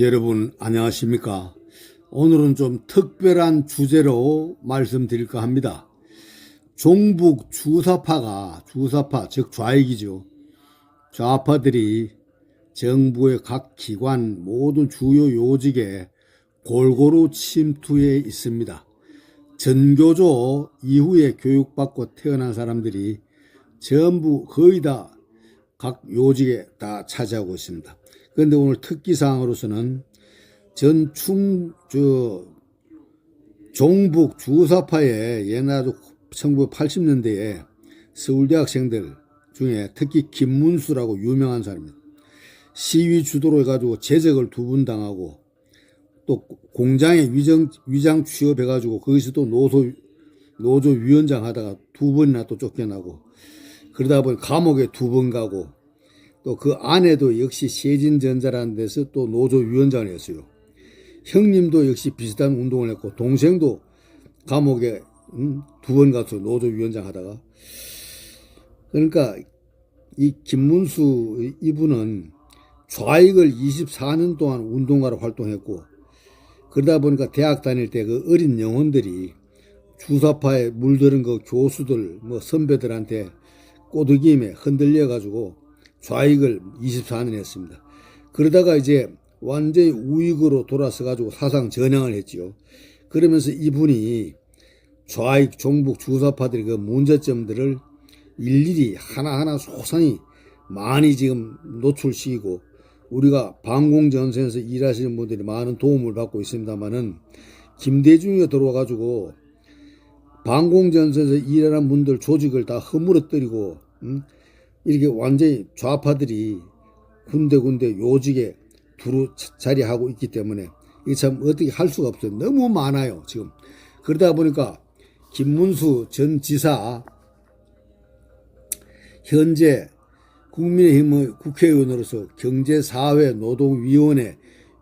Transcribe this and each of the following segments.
여러분 안녕하십니까? 오늘은 좀 특별한 주제로 말씀드릴까 합니다. 종북 주사파가 주사파 즉 좌익이죠. 좌파들이 정부의 각 기관 모든 주요 요직에 골고루 침투해 있습니다. 전교조 이후에 교육받고 태어난 사람들이 전부 거의 다 각 요직에 다 차지하고 있습니다. 그런데 오늘 특기사항으로서는 전 충, 저, 종북 주사파의 옛날 1980년대에 서울대 학생들 중에 특히 김문수라고 유명한 사람입니다. 시위 주도로 해가지고 재적을 두 분 당하고 또 공장에 위장, 위장 취업해가지고 거기서 또 노소, 노조 위원장 하다가 두 번이나 또 쫓겨나고 그러다 보니 감옥에 두 번 가고 또 그 아내도 역시 세진전자라는 데서 또 노조 위원장을 했어요. 형님도 역시 비슷한 운동을 했고 동생도 감옥에 음, 두번 가서 노조 위원장 하다가 그러니까 이 김문수 이분은 좌익을 24년 동안 운동가로 활동했고 그러다 보니까 대학 다닐 때 그 어린 영혼들이 주사파에 물들은 그 교수들 뭐 선배들한테 꼬드김에 흔들려 가지고 좌익을 24년 했습니다. 그러다가 이제 완전히 우익으로 돌아서 가지고 사상 전향을 했지요. 그러면서 이분이 좌익 종북 주사파들의 그 문제점들을 일일이 하나하나 소상히 많이 지금 노출시키고 우리가 방공전선에서 일하시는 분들이 많은 도움을 받고 있습니다만은 김대중이가 들어와 가지고 방공전선에서 일하는 분들 조직을 다 허물어뜨리고 음? 이렇게 완전히 좌파들이 군데군데 요직에 두루 자리하고 있기 때문에 이게 참 어떻게 할 수가 없어요. 너무 많아요 지금. 그러다 보니까 김문수 전 지사 현재 국민의힘의 국회의원으로서 경제사회노동위원회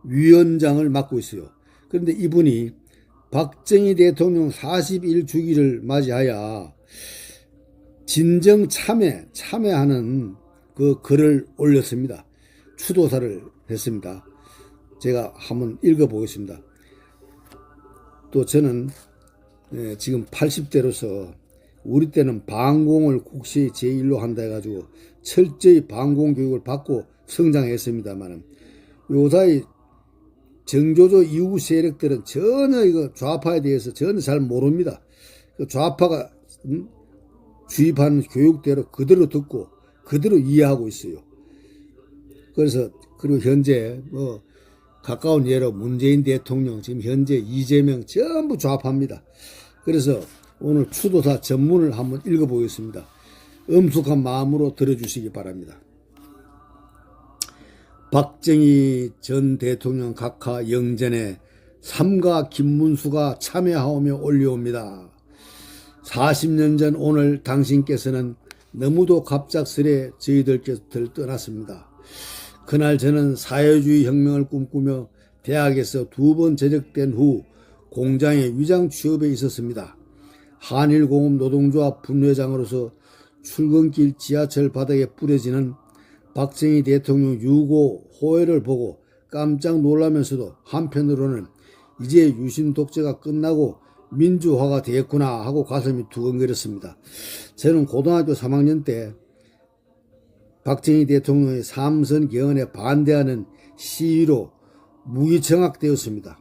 위원장을 맡고 있어요. 그런데 이분이 박정희 대통령 41주기를 맞이하여 진정 참여, 참여하는 그 글을 올렸습니다. 추도사를 했습니다. 제가 한번 읽어보겠습니다. 또 저는 예, 지금 80대로서 우리 때는 방공을 국시 제1로 한다 해가지고 철저히 방공 교육을 받고 성장했습니다만은 요사이 정조조 이후 세력들은 전혀 이거 좌파에 대해서 전혀 잘 모릅니다. 그 좌파가 음? 주입하는 교육대로 그대로 듣고 그대로 이해하고 있어요. 그래서 그리고 현재 뭐 가까운 예로 문재인 대통령 지금 현재 이재명 전부 좌파입니다. 그래서 오늘 추도사 전문을 한번 읽어보겠습니다. 엄숙한 마음으로 들어주시기 바랍니다. 박정희 전 대통령 각하 영전에 삼가 김문수가 참여하오며 올려옵니다. 40년 전 오늘 당신께서는 너무도 갑작스레 저희들께서 떠났습니다. 그날 저는 사회주의 혁명을 꿈꾸며 대학에서 두번 제적된 후 공장의 위장 취업에 있었습니다. 한일공업 노동조합 분회장으로서 출근길 지하철 바닥에 뿌려지는 박정희 대통령 유고 호해를 보고 깜짝 놀라면서도 한편으로는 이제 유신 독재가 끝나고 민주화가 되었구나 하고 가슴이 두근거렸습니다. 저는 고등학교 3학년 때 박정희 대통령의 삼선 개헌에 반대하는 시위로 무기청학되었습니다.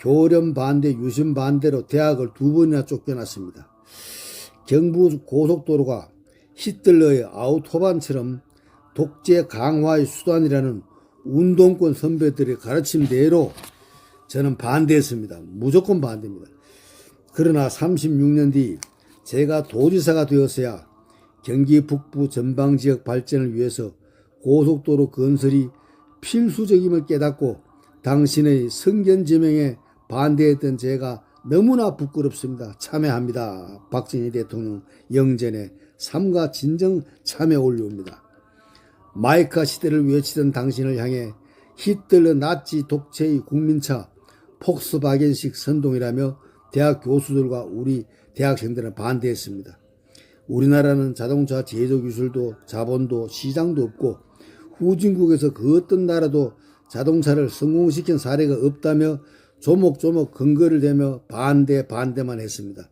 교련 반대, 유신 반대로 대학을 두 번이나 쫓겨났습니다. 경부 고속도로가 히틀러의 아우토반처럼 독재 강화의 수단이라는 운동권 선배들의 가르침 대로 저는 반대했습니다. 무조건 반대입니다. 그러나 36년 뒤 제가 도지사가 되었어야 경기 북부 전방 지역 발전을 위해서 고속도로 건설이 필수적임을 깨닫고 당신의 성견 지명에 반대했던 제가 너무나 부끄럽습니다. 참여합니다. 박정희 대통령 영전에 삼가 진정 참여 올려옵니다. 마이카 시대를 외치던 당신을 향해 히틀러 나치 독재의 국민차 폭스바겐식 선동이라며 대학 교수들과 우리 대학생들은 반대했습니다. 우리나라는 자동차 제조 기술도 자본도 시장도 없고 후진국에서 그 어떤 나라도 자동차를 성공시킨 사례가 없다며 조목조목 근거를 대며 반대 반대만 했습니다.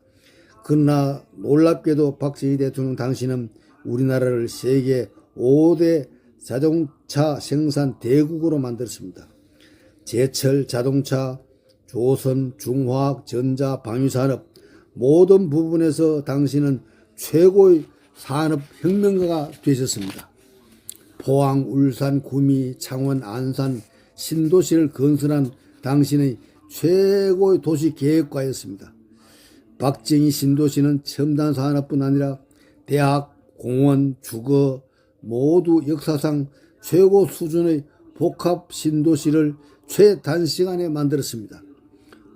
그러나 놀랍게도 박정희 대통령 당시는 우리나라를 세계 5대 자동차 생산 대국으로 만들었습니다. 제철 자동차, 조선, 중화학, 전자, 방위산업 모든 부분에서 당신은 최고의 산업 혁명가가 되셨습니다. 포항, 울산, 구미, 창원, 안산, 신도시를 건설한 당신의 최고의 도시 계획과였습니다. 박정희 신도시는 첨단 산업뿐 아니라 대학, 공원, 주거 모두 역사상 최고 수준의 복합 신도시를 최단시간에 만들었습니다.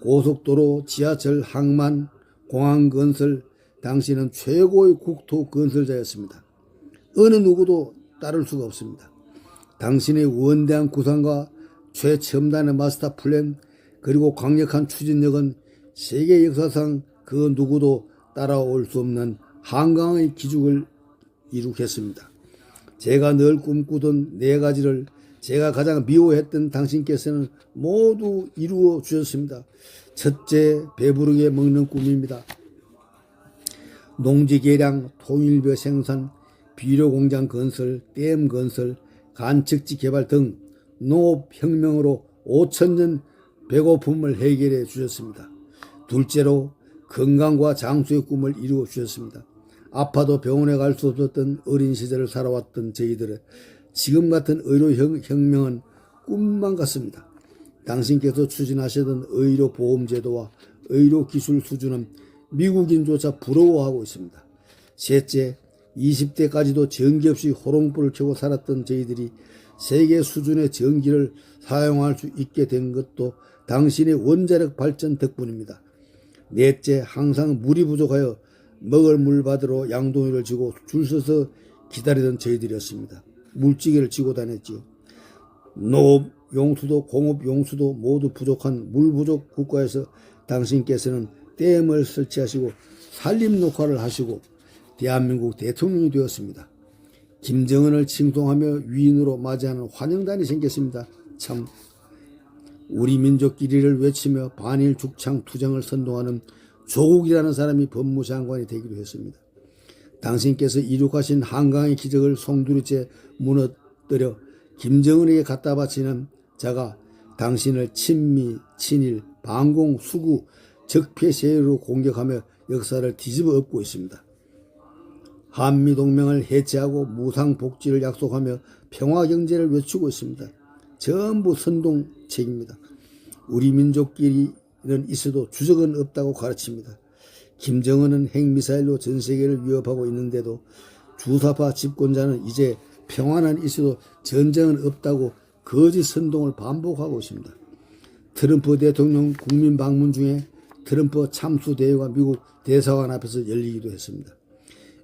고속도로, 지하철, 항만, 공항 건설, 당시는 최고의 국토 건설자였습니다. 어느 누구도 따를 수가 없습니다. 당신의 원대한 구상과 최첨단의 마스터 플랜 그리고 강력한 추진력은 세계 역사상 그 누구도 따라올 수 없는 한강의 기죽을 이룩했습니다. 제가 늘 꿈꾸던 네 가지를 제가 가장 미워했던 당신께서는 모두 이루어 주셨습니다. 첫째, 배부르게 먹는 꿈입니다. 농지 개량, 통일벼 생산, 비료 공장 건설, 댐 건설, 간척지 개발 등 농업혁명으로 5천년 배고픔을 해결해 주셨습니다. 둘째로 건강과 장수의 꿈을 이루어 주셨습니다. 아파도 병원에 갈 수 없었던 어린 시절을 살아왔던 저희들의 지금 같은 의료 혁명은 꿈만 같습니다. 당신께서 추진하시던 의료 보험 제도와 의료 기술 수준은 미국인조차 부러워하고 있습니다. 셋째, 20대까지도 전기 없이 호롱불을 켜고 살았던 저희들이 세계 수준의 전기를 사용할 수 있게 된 것도 당신의 원자력 발전 덕분입니다. 넷째, 항상 물이 부족하여 먹을 물 받으러 양동이를 쥐고 줄 서서 기다리던 저희들이었습니다. 물지개를 쥐고 다녔지요. 농업 용수도 공업 용수도 모두 부족한 물 부족 국가에서 당신께서는 댐을 설치하시고 산림 녹화를 하시고 대한민국 대통령이 되었습니다. 김정은을 칭송하며 위인으로 맞이하는 환영단이 생겼습니다. 참 우리 민족끼리를 외치며 반일 죽창 투쟁을 선동하는 조국이라는 사람이 법무장관이 되기로 했습니다. 당신께서 이룩하신 한강의 기적을 송두리째 무너뜨려 김정은에게 갖다 바치는 자가 당신을 친미, 친일, 반공, 수구, 적폐 세력으로 공격하며 역사를 뒤집어 엎고 있습니다. 한미동맹을 해체하고 무상복지를 약속하며 평화경제를 외치고 있습니다. 전부 선동책입니다. 우리 민족끼리는 있어도 주적은 없다고 가르칩니다. 김정은은 핵미사일로 전 세계를 위협하고 있는데도 주사파 집권자는 이제 평화는 있어도 전쟁은 없다고 거짓 선동을 반복하고 있습니다. 트럼프 대통령 국민 방문 중에 트럼프 참수 대회가 미국 대사관 앞에서 열리기도 했습니다.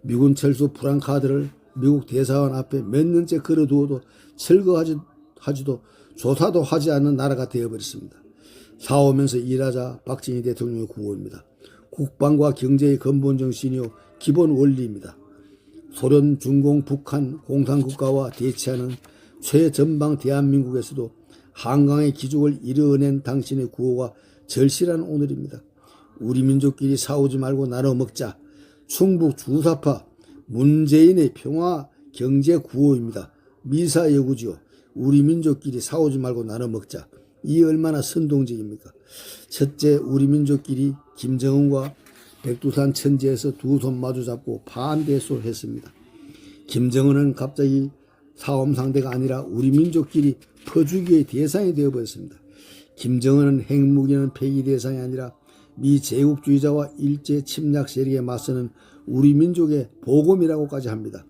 미군 철수 프랑카드를 미국 대사관 앞에 몇 년째 걸어두어도 철거하지도 조사도 하지 않는 나라가 되어버렸습니다. 사오면서 일하자 박정희 대통령의 구호입니다. 국방과 경제의 근본 정신이요 기본 원리입니다. 소련, 중공, 북한 공산국가와 대치하는 최전방 대한민국에서도 한강의 기죽을 이뤄낸 당신의 구호가 절실한 오늘입니다. 우리 민족끼리 싸우지 말고 나눠 먹자. 충북 주사파 문재인의 평화 경제 구호입니다. 미사 여구지요. 우리 민족끼리 싸우지 말고 나눠 먹자. 이 얼마나 선동적입니까? 첫째, 우리 민족끼리 김정은과 백두산 천지에서 두 손 마주 잡고 반대소를 했습니다. 김정은은 갑자기 사업 상대가 아니라 우리 민족끼리 퍼주기의 대상이 되어버렸습니다. 김정은은 핵무기는 폐기 대상이 아니라 미 제국주의자와 일제 침략 세력에 맞서는 우리 민족의 보검이라고까지 합니다.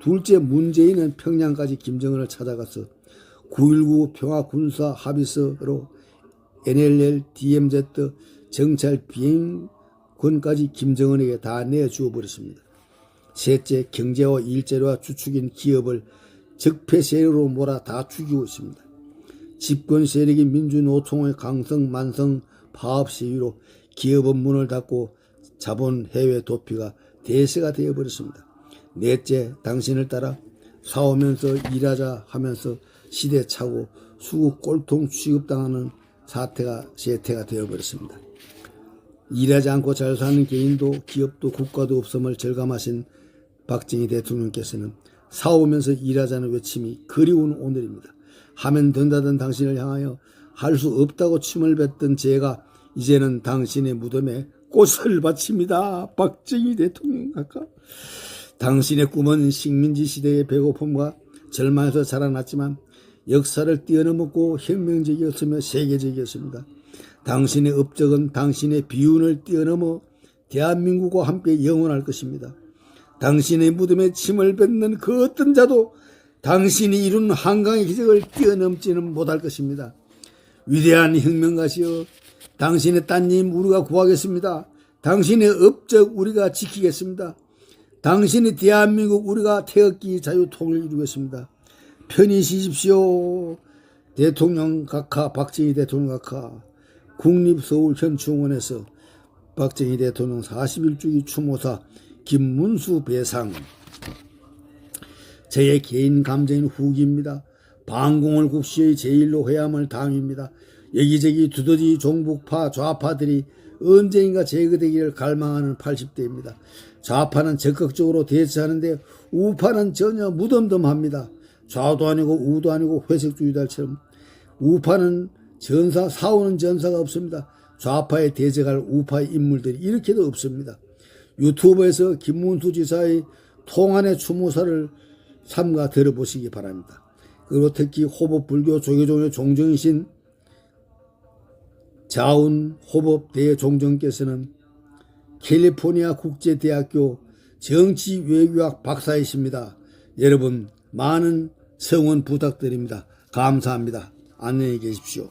둘째 문재인은 평양까지 김정은을 찾아가서 9.19 평화군사 합의서로 NLL, DMZ 정찰 비행권까지 김정은에게 다 내주어 버렸습니다. 셋째 경제와 일자리와 주축인 기업을 적폐 세력으로 몰아 다 죽이고 있습니다. 집권 세력이 민주노총의 강성 만성 파업 시위로 기업은 문을 닫고 자본 해외 도피가 대세가 되어버렸습니다. 넷째, 당신을 따라 사오면서 일하자 하면서 시대 차고 수국 꼴통 취급당하는 사태가 세태가 되어버렸습니다. 일하지 않고 잘 사는 개인도 기업도 국가도 없음을 절감하신 박정희 대통령께서는 사오면서 일하자는 외침이 그리운 오늘입니다. 하면 된다던 당신을 향하여 할 수 없다고 침을 뱉던 제가 이제는 당신의 무덤에 꽃을 바칩니다. 박정희 대통령 아까 당신의 꿈은 식민지 시대의 배고픔과 절망에서 자라났지만 역사를 뛰어넘었고 혁명적이었으며 세계적이었습니다. 당신의 업적은 당신의 비운을 뛰어넘어 대한민국과 함께 영원할 것입니다. 당신의 무덤에 침을 뱉는 그 어떤 자도 당신이 이룬 한강의 기적을 뛰어넘지는 못할 것입니다. 위대한 혁명가시여 당신의 따님 우리가 구하겠습니다. 당신의 업적 우리가 지키겠습니다. 당신의 대한민국 우리가 태극기 자유 통일 이루겠습니다. 편히 쉬십시오. 대통령 각하 박정희 대통령 각하 국립서울현충원에서 박정희 대통령 41주기 추모사 김문수 배상 저의 개인 감정인 후기입니다. 반공을 국시의 제일로 회함을 당입니다. 여기저기 두더지 종북파 좌파들이 언젠가 제거되기를 갈망하는 80대입니다. 좌파는 적극적으로 대처하는데 우파는 전혀 무덤덤합니다. 좌도 아니고 우도 아니고 회색주의 달처럼 우파는 전사 사오는 전사가 없습니다. 좌파에 대적할 우파의 인물들이 이렇게도 없습니다. 유튜브에서 김문수 지사의 통안의 추모사를 삼가 들어보시기 바랍니다. 그리고 특히 호법 불교 조계종의 종정이신 자운 호법 대종정께서는 캘리포니아 국제대학교 정치 외교학 박사이십니다. 여러분 많은 성원 부탁드립니다. 감사합니다. 안녕히 계십시오.